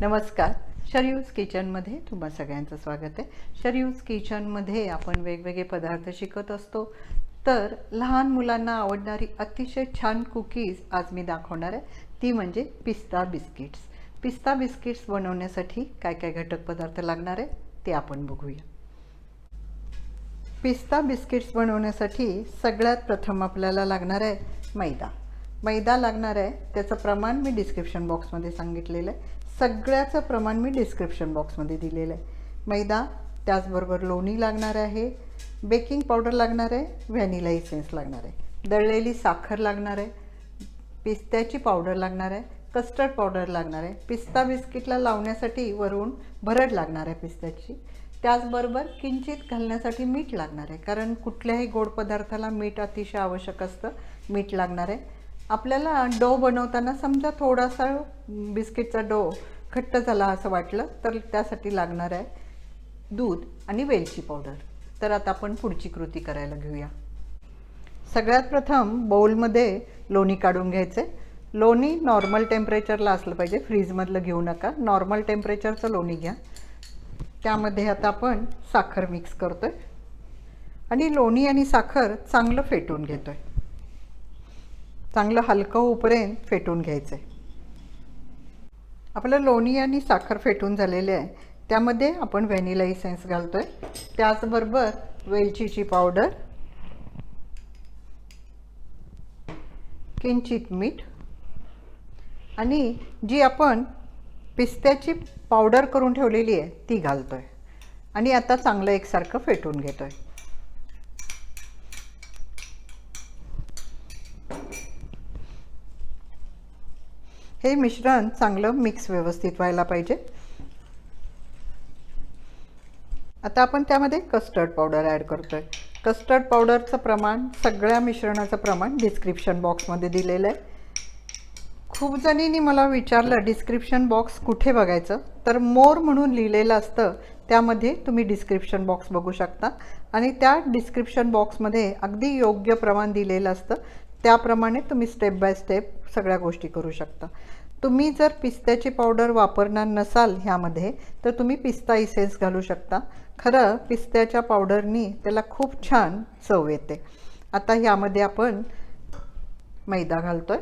नमस्कार. शरयूज किचनमध्ये तुम्हा सगळ्यांचं स्वागत आहे. शरयूज किचनमध्ये आपण वेगवेगळे पदार्थ शिकत असतो. तर लहान मुलांना आवडणारी अतिशय छान कुकीज आज मी दाखवणार आहे. ती म्हणजे पिस्ता बिस्किट्स. पिस्ता बिस्किट्स बनवण्यासाठी काय काय घटक पदार्थ लागणार आहे ते आपण बघूया. पिस्ता बिस्किट्स बनवण्यासाठी सगळ्यात प्रथम आपल्याला लागणार आहे मैदा. मैदा लागणार आहे. त्याचं प्रमाण मी डिस्क्रिप्शन बॉक्समध्ये सांगितलेलं आहे. सगळ्याचं प्रमाण मी डिस्क्रिप्शन बॉक्समध्ये दिलेलं आहे. मैदा त्याचबरोबर लोणी लागणार आहे. बेकिंग पावडर लागणार आहे. व्हॅनिला इसेन्स लागणार आहे. दळलेली साखर लागणार आहे. पिस्त्याची पावडर लागणार आहे. कस्टर्ड पावडर लागणार आहे. पिस्ता बिस्किटला लावण्यासाठी वरून भरड लागणार आहे पिस्त्याची. त्याचबरोबर किंचित घालण्यासाठी मीठ लागणार आहे. कारण कुठल्याही गोड पदार्थाला मीठ अतिशय आवश्यक असतं. मीठ लागणार आहे. आपल्याला डो बनवताना समजा थोडासा बिस्किटचा डो घट्ट झाला असं वाटलं तर त्यासाठी लागणार आहे दूध आणि वेलची पावडर. तर आता आपण पुढची कृती करायला घेऊया. सगळ्यात प्रथम बाउलमध्ये लोणी काढून घ्यायचे. लोणी नॉर्मल टेम्परेचरला असलं पाहिजे फ्रीजमधलं घेऊ नका. नॉर्मल टेम्परेचरचं लोणी घ्या. त्यामध्ये आता आपण साखर मिक्स करतो आहे आणि लोणी आणि साखर चांगलं फेटून घेतो आहे चांगलं हलकं होईपर्यंत फेटून घ्यायचं आहे आपलं लोणी आणि साखर फेटून झालेले आहे. त्यामध्ये आपण व्हॅनिला इसेन्स घालतो आहे त्याचबरोबर वेलचीची पावडर किंचित मीठ आणि जी आपण पिस्त्याची पावडर करून ठेवलेली आहे ती घालतो आहे आणि आता चांगलं एकसारखं फेटून घेतो आहे हे मिश्रण चांगलं मिक्स व्यवस्थित व्हायला पाहिजे. आता आपण त्यामध्ये कस्टर्ड पावडर ॲड करतो आहे कस्टर्ड पावडरचं प्रमाण सगळ्या मिश्रणाचं प्रमाण डिस्क्रिप्शन बॉक्समध्ये दिलेलं आहे. खूप जणींनी मला विचारलं डिस्क्रिप्शन बॉक्स कुठे बघायचं? तर मोर म्हणून लिहिलेलं असतं त्यामध्ये तुम्ही डिस्क्रिप्शन बॉक्स बघू शकता. आणि त्या डिस्क्रिप्शन बॉक्समध्ये अगदी योग्य प्रमाण दिलेलं असतं. त्याप्रमाणे तुम्ही स्टेप बाय स्टेप सगळ्या गोष्टी करू शकता. तुम्ही जर पिस्त्याची पावडर वापरणार नसाल ह्यामध्ये तर तुम्ही पिस्ता इसेन्स घालू शकता. खरं पिस्त्याच्या पावडरनी त्याला खूप छान चव येते. आता ह्यामध्ये आपण मैदा घालतोय.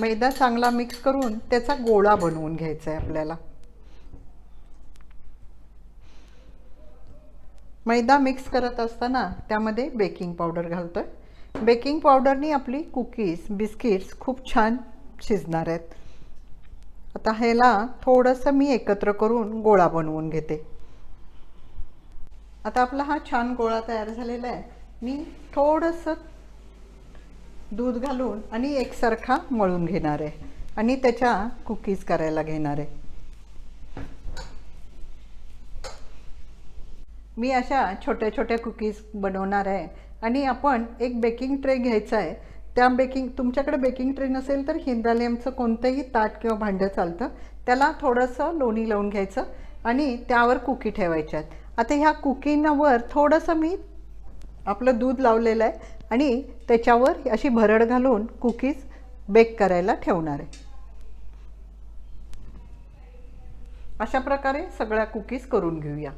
मैदा चांगला मिक्स करून त्याचा गोळा बनवून घ्यायचा आहे आपल्याला. मैदा मिक्स करत असताना त्यामध्ये बेकिंग पावडर घालतो आहे बेकिंग पावडरनी आपली कुकीज बिस्किट्स खूप छान शिजणार आहेत. आता ह्याला थोडंसं मी एकत्र करून गोळा बनवून घेते. आता आपला हा छान गोळा तयार झालेला आहे. मी थोडंसं दूध घालून आणि एकसारखा मळून घेणार आहे. आणि त्याच्या कुकीज करायला घेणार आहे. मी अशा छोट्या छोट्या कुकीज बनवणार आहे. आणि आपण एक बेकिंग ट्रे घ्यायचा आहे. त्या बेकिंग तुमच्याकडे बेकिंग ट्रे नसेल तर हिंदालियमचं कोणतंही ताट किंवा भांडं चालतं. त्याला थोडंसं लोणी लावून घ्यायचं आणि त्यावर कुकी ठेवायच्या आहेत. आता ह्या कुकींवर थोडंसं मी आपलं दूध लावलेलं आहे आणि त्याच्यावर अशी भरड घालून कुकीज बेक करायला ठेवणार आहे. अशा प्रकारे सगळ्या कुकीज करून घेऊया.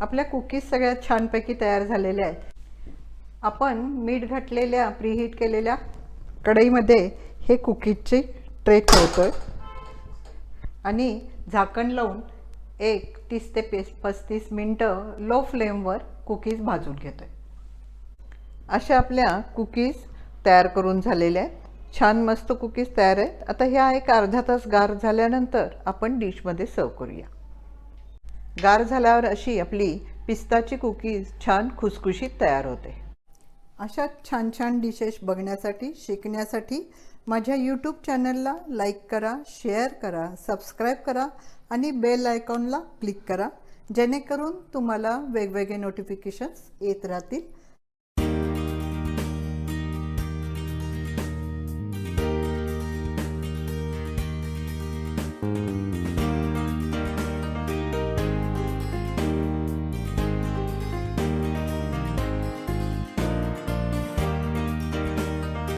आपल्या कुकीज सगळ्या छानपैकी तयार झालेल्या आहेत. आपण मीठ घातलेल्या प्रीहीट केलेल्या कढईमध्ये हे कुकीजची ट्रे ठेवतो आणि झाकण लावून एक तीस ते पेस पस्तीस मिनटं लो फ्लेमवर कुकीज भाजून घेतो आहे अशा आपल्या कुकीज तयार करून झालेल्या आहेत. छान मस्त कुकीज तयार आहेत. आता ह्या एक अर्धा तास गार झाल्यानंतर आपण डिशमध्ये सर्व करूया. गार झाल्यावर अशी आपली पिस्ताची कुकीज छान खुसखुशीत तयार होते. अशा छान छान डिशेस बघण्यासाठी शिकण्यासाठी माझ्या यूट्यूब चॅनलला लाईक करा शेअर करा सबस्क्राईब करा आणि बेल आयकॉनला क्लिक करा जेणेकरून तुम्हाला वेगवेगळे नोटिफिकेशन्स येत राहतील.